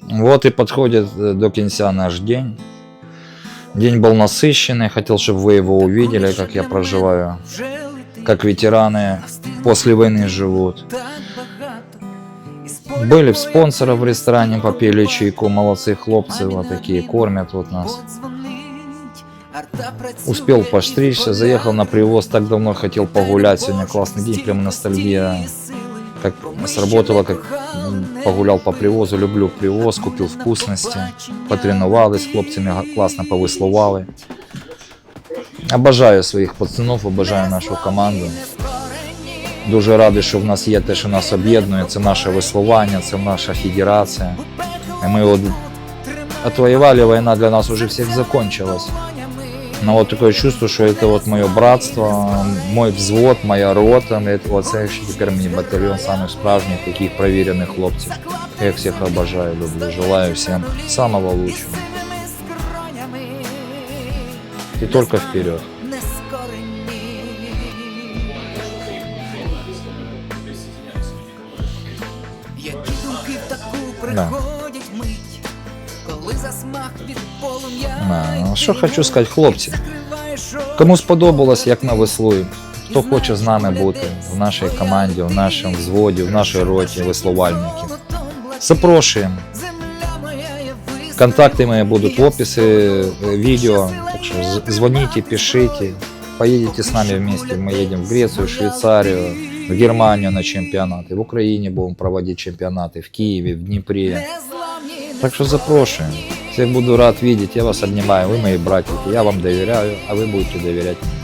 Вот и подходит э, до конца наш день. День был насыщенный, хотел, чтобы вы его увидели, как я проживаю, как ветераны после войны живут. Были в спонсоров в ресторане, попили чайку, молодцы хлопцы, вот такие, кормят вот нас. Успел постричься, заехал на привоз, так давно хотел погулять, сегодня классный день, прям ностальгия. Как сработало, как погулял по привозу, люблю привоз, купил вкусности, потренувались, хлопцями класно повеслували. Обожаю своїх пацанов, обожаю нашу команду. Дуже радий, що в нас є те, що нас об'єднує. Це наше веслування, це наша федерація. Ми от отвоевали, война для нас уже всех закончилась. Но вот такое чувство, что это вот мое братство, мой взвод, моя рота, это вот ще тепер мені батальйон самих таких провірених хлопців. Я їх всіх обожаю, люблю, желаю всем самого лучшего. И только вперед. Да. приходять мить, коли засмах від полум'я. Да, ну, що хочу сказати, хлопці. Закриваєш очі, Кому сподобалось, як ми веслуємо, хто хоче з нами бути в нашій команді, в нашому взводі, в нашій роті веслувальників. молотом блакить, Запрошуємо. земля моя є висока. Контакты мои будут в описи э, видео, так что з- звоните, пишите. Поедете с нами вместе, мы едем в Грецию, Швейцарию, в Германию на чемпионаты, в Украине будем проводить чемпионаты, в Киеве, в Днепре. Так что запрошуем. Всех буду рад видеть, я вас обнимаю, вы мои братики. я вам доверяю, а вы будете доверять мне.